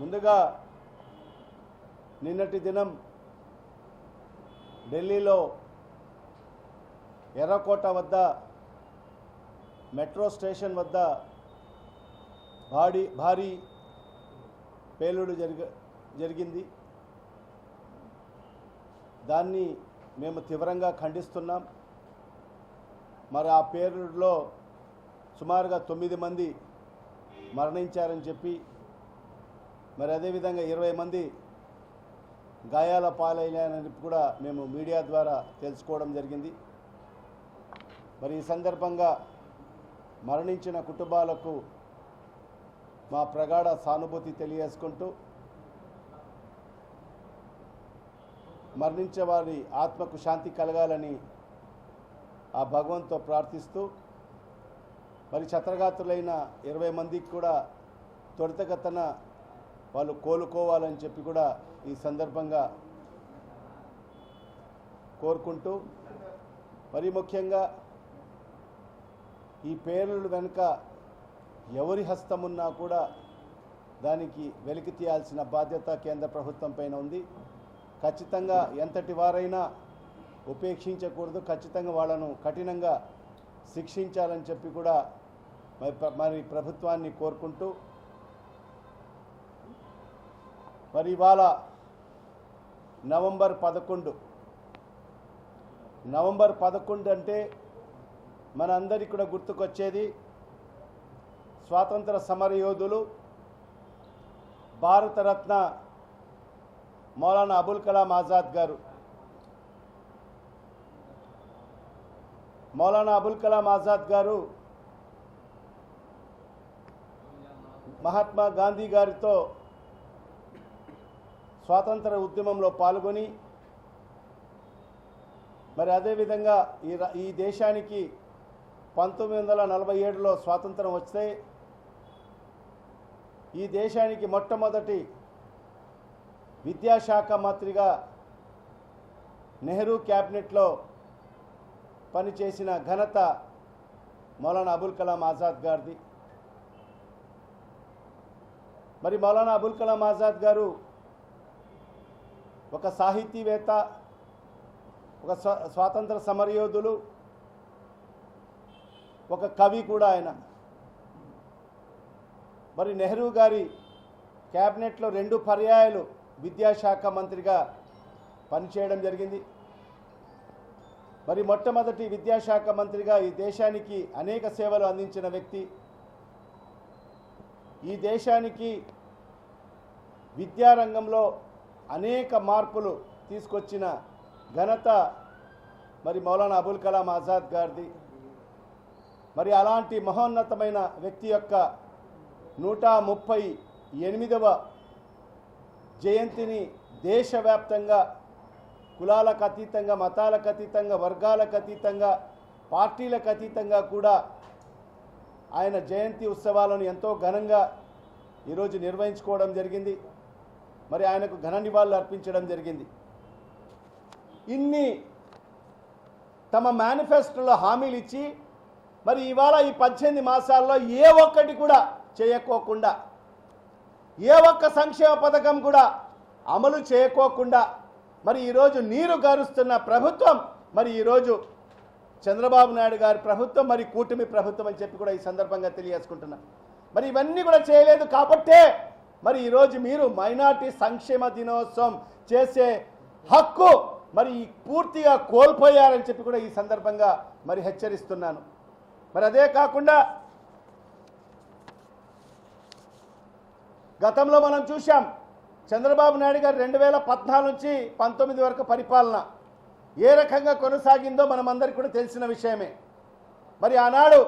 ముందుగా నిన్నటి దినం ఢిల్లీలో ఎర్రకోట వద్ద మెట్రో స్టేషన్ వద్ద భారీ భారీ పేలుడు జరిగ జరిగింది. దాన్ని మేము తీవ్రంగా ఖండిస్తున్నాం. మరి ఆ పేలుడులో సుమారుగా తొమ్మిది మంది మరణించారని చెప్పి మరి అదేవిధంగా ఇరవై మంది గాయాల పాలైనారని కూడా మేము మీడియా ద్వారా తెలుసుకోవడం జరిగింది. మరి ఈ సందర్భంగా మరణించిన కుటుంబాలకు మా ప్రగాఢ సానుభూతి తెలియజేసుకుంటూ మరణించే వారి ఆత్మకు శాంతి కలగాలని ఆ భగవంతో ప్రార్థిస్తూ మరి ఛత్రగాత్రులైన ఇరవై మందికి కూడా త్వరితగతన వాళ్ళు కోలుకోవాలని చెప్పి కూడా ఈ సందర్భంగా కోరుకుంటూ మరి ముఖ్యంగా ఈ పేర్లు వెనుక ఎవరి హస్తమున్నా కూడా దానికి వెలికి తీయాల్సిన బాధ్యత కేంద్ర ప్రభుత్వం పైన ఉంది. ఖచ్చితంగా ఎంతటి వారైనా ఉపేక్షించకూడదు. ఖచ్చితంగా వాళ్ళను కఠినంగా శిక్షించాలని చెప్పి కూడా మరి మరి ప్రభుత్వాన్ని కోరుకుంటూ మరి ఇవాళ నవంబర్ పదకొండు. నవంబర్ పదకొండు అంటే మన కూడా గుర్తుకొచ్చేది స్వాతంత్ర సమరయోధులు భారతరత్న మౌలానా అబుల్ కలాం ఆజాద్ గారు. మౌలానా అబుల్ కలాం ఆజాద్ గారు మహాత్మా గాంధీ గారితో స్వాతంత్ర ఉద్యమంలో పాల్గొని మరి అదేవిధంగా ఈ ఈ దేశానికి పంతొమ్మిది వందల నలభై ఏడులో స్వాతంత్రం వస్తే ఈ దేశానికి మొట్టమొదటి విద్యాశాఖ మంత్రిగా నెహ్రూ క్యాబినెట్లో పనిచేసిన ఘనత మౌలానా అబుల్ కలాం ఆజాద్ గారిది. మరి మౌలానా అబుల్ కలాం ఆజాద్ గారు ఒక సాహితీవేత్త ఒక స్వ- స్వాతంత్ర సమరయోధులు ఒక కవి కూడా ఆయన. మరి నెహ్రూ గారి క్యాబినెట్లో రెండు పర్యాయాలు విద్యాశాఖ మంత్రిగా పనిచేయడం జరిగింది. మరి మొట్టమొదటి విద్యాశాఖ మంత్రిగా ఈ దేశానికి అనేక సేవలు అందించిన వ్యక్తి ఈ దేశానికి విద్యారంగంలో అనేక మార్పులు తీసుకొచ్చిన ఘనత మరి మౌలానా అబుల్ కలాం ఆజాద్ గారిది. మరి అలాంటి మహోన్నతమైన వ్యక్తి యొక్క నూట ముప్పై ఎనిమిదవ జయంతిని దేశవ్యాప్తంగా కులాలకు అతీతంగా మతాలకు అతీతంగా వర్గాలకు అతీతంగా పార్టీలకు అతీతంగా కూడా ఆయన జయంతి ఉత్సవాలను ఎంతో ఘనంగా ఈరోజు నిర్వహించుకోవడం జరిగింది. మరి ఆయనకు ఘన నివాళులు అర్పించడం జరిగింది. ఇన్ని తమ మేనిఫెస్టోలో హామీలు ఇచ్చి మరి ఇవాళ ఈ పద్దెనిమిది మాసాల్లో ఏ ఒక్కటి కూడా చేయకోకుండా ఏ ఒక్క సంక్షేమ పథకం కూడా అమలు చేయకోకుండా మరి ఈరోజు నీరు గారుస్తున్న ప్రభుత్వం మరి ఈరోజు చంద్రబాబు నాయుడు గారి ప్రభుత్వం మరి కూటమి ప్రభుత్వం అని చెప్పి కూడా ఈ సందర్భంగా తెలియజేసుకుంటున్నా. మరి ఇవన్నీ కూడా చేయలేదు కాబట్టే మరి ఈరోజు మీరు మైనార్టీ సంక్షేమ దినోత్సవం చేసే హక్కు మరి పూర్తిగా కోల్పోయారని చెప్పి కూడా ఈ సందర్భంగా మరి హెచ్చరిస్తున్నాను. మరి అదే కాకుండా గతంలో మనం చూశాం చంద్రబాబు నాయుడు గారు రెండు వేల పద్నాలుగు నుంచి పంతొమ్మిది వరకు పరిపాలన. ఏ రకంగా కొనసాగిందో మనమందరికీ కూడా తెలిసిన విషయమే. మరి ఆనాడు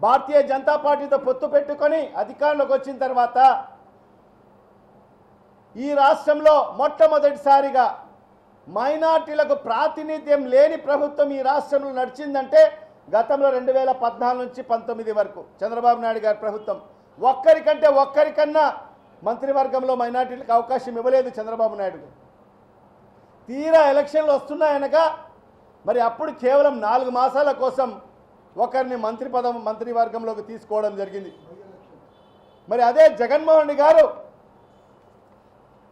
భారతీయ జనతా పార్టీతో పొత్తు పెట్టుకొని అధికారంలోకి వచ్చిన తర్వాత ఈ రాష్ట్రంలో మొట్టమొదటిసారిగా మైనార్టీలకు ప్రాతినిధ్యం లేని ప్రభుత్వం ఈ రాష్ట్రంలో నడిచిందంటే గతంలో రెండు వేల పద్నాలుగు నుంచి పంతొమ్మిది వరకు చంద్రబాబు నాయుడు గారి ప్రభుత్వం. ఒక్కరికంటే ఒక్కరికన్నా మంత్రివర్గంలో మైనార్టీలకు అవకాశం ఇవ్వలేదు చంద్రబాబు నాయుడు గారు. తీరా ఎలక్షన్లు వస్తున్నాయనగా మరి అప్పుడు కేవలం నాలుగు మాసాల కోసం ఒకరిని మంత్రి పదం మంత్రివర్గంలోకి తీసుకోవడం జరిగింది. మరి అదే జగన్మోహన్ రెడ్డి గారు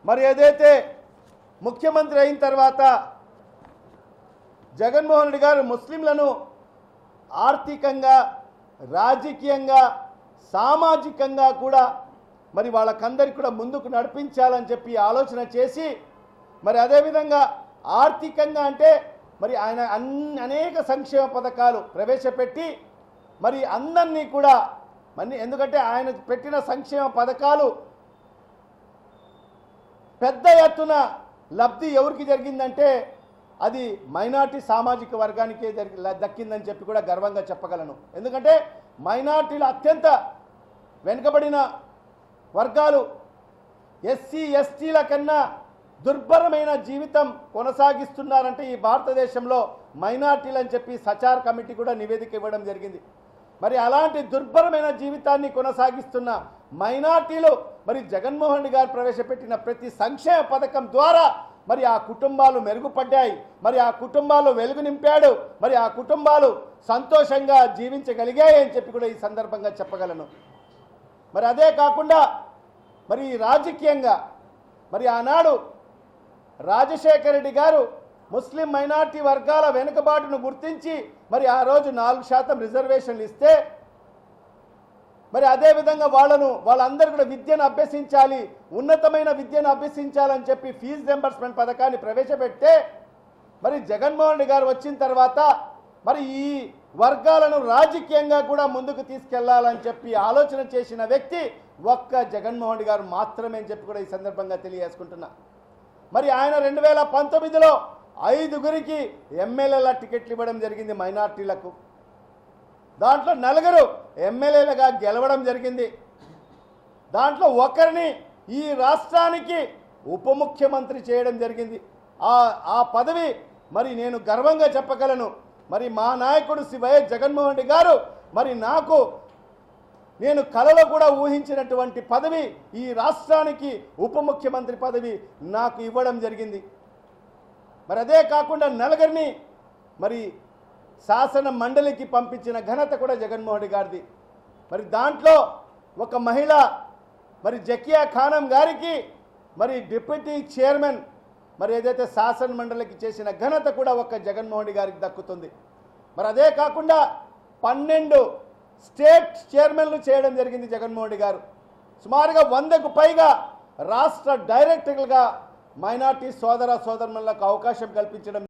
మరి ఏదైతే ముఖ్యమంత్రి అయిన తర్వాత జగన్మోహన్ రెడ్డి గారు ముస్లింలను ఆర్థికంగా రాజకీయంగా సామాజికంగా కూడా మరి వాళ్ళకందరికి కూడా ముందుకు నడిపించాలని చెప్పి ఆలోచన చేసి మరి అదేవిధంగా ఆర్థికంగా అంటే మరి ఆయన అన్ని అనేక సంక్షేమ పథకాలు ప్రవేశపెట్టి మరి అందరినీ కూడా మరి ఎందుకంటే ఆయన పెట్టిన సంక్షేమ పథకాలు పెద్ద ఎత్తున లబ్ధి ఎవరికి జరిగిందంటే అది మైనార్టీ సామాజిక వర్గానికే జరిగి దక్కిందని చెప్పి కూడా గర్వంగా చెప్పగలను. ఎందుకంటే మైనార్టీలు అత్యంత వెనుకబడిన వర్గాలు. ఎస్సీ ఎస్టీల కన్నా దుర్భరమైన జీవితం కొనసాగిస్తున్నారంటే ఈ భారతదేశంలో మైనార్టీలు అని చెప్పి సచార్ కమిటీ కూడా నివేదిక ఇవ్వడం జరిగింది. మరి అలాంటి దుర్భరమైన జీవితాన్ని కొనసాగిస్తున్న మైనార్టీలు మరి జగన్మోహన్ రెడ్డి గారు ప్రవేశపెట్టిన ప్రతి సంక్షేమ పథకం ద్వారా మరి ఆ కుటుంబాలు మెరుగుపడ్డాయి. మరి ఆ కుటుంబాలు వెలుగు నింపాడు. మరి ఆ కుటుంబాలు సంతోషంగా జీవించగలిగాయి అని చెప్పి కూడా ఈ సందర్భంగా చెప్పగలను. మరి అదే కాకుండా మరి రాజకీయంగా మరి ఆనాడు రాజశేఖర రెడ్డి గారు ముస్లిం మైనార్టీ వర్గాల వెనుకబాటును గుర్తించి మరి ఆ రోజు నాలుగు శాతం రిజర్వేషన్లు ఇస్తే మరి అదేవిధంగా వాళ్ళను వాళ్ళందరూ కూడా విద్యను అభ్యసించాలి ఉన్నతమైన విద్యను అభ్యసించాలని చెప్పి ఫీజు రింబర్స్మెంట్ పథకాన్ని ప్రవేశపెడితే మరి జగన్మోహన్ రెడ్డి గారు వచ్చిన తర్వాత మరి ఈ వర్గాలను రాజకీయంగా కూడా ముందుకు తీసుకెళ్ళాలని చెప్పి ఆలోచన చేసిన వ్యక్తి ఒక్క జగన్మోహన్ రెడ్డి గారు మాత్రమే అని చెప్పి కూడా ఈ సందర్భంగా తెలియజేసుకుంటున్నా. మరి ఆయన రెండు వేల పంతొమ్మిదిలో ఐదుగురికి ఎమ్మెల్యేల టికెట్లు ఇవ్వడం జరిగింది మైనార్టీలకు. దాంట్లో నలుగురు ఎమ్మెల్యేలుగా గెలవడం జరిగింది. దాంట్లో ఒకరిని ఈ రాష్ట్రానికి ఉప ముఖ్యమంత్రి చేయడం జరిగింది. ఆ ఆ పదవి మరి నేను గర్వంగా చెప్పగలను. మరి మా నాయకుడు శ్రీ వైఎస్ జగన్మోహన్ రెడ్డి గారు మరి నాకు నేను కలలో కూడా ఊహించినటువంటి పదవి ఈ రాష్ట్రానికి ఉప ముఖ్యమంత్రి పదవి నాకు ఇవ్వడం జరిగింది. మరి అదే కాకుండా నలుగురిని మరి శాసన మండలికి పంపించిన ఘనత కూడా జగన్మోహన్ గారిది. మరి దాంట్లో ఒక మహిళ మరి జకియా ఖానం గారికి మరి డిప్యూటీ చైర్మన్ మరి ఏదైతే శాసన మండలికి చేసిన ఘనత కూడా ఒక జగన్మోహన్ గారికి దక్కుతుంది. మరి అదే కాకుండా పన్నెండు స్టేట్ చైర్మన్లు చేయడం జరిగింది జగన్మోహన్ రెడ్డి గారు. సుమారుగా వందకు పైగా రాష్ట్ర డైరెక్టర్లుగా మైనార్టీ సోదర సోదరులకు అవకాశం కల్పించడం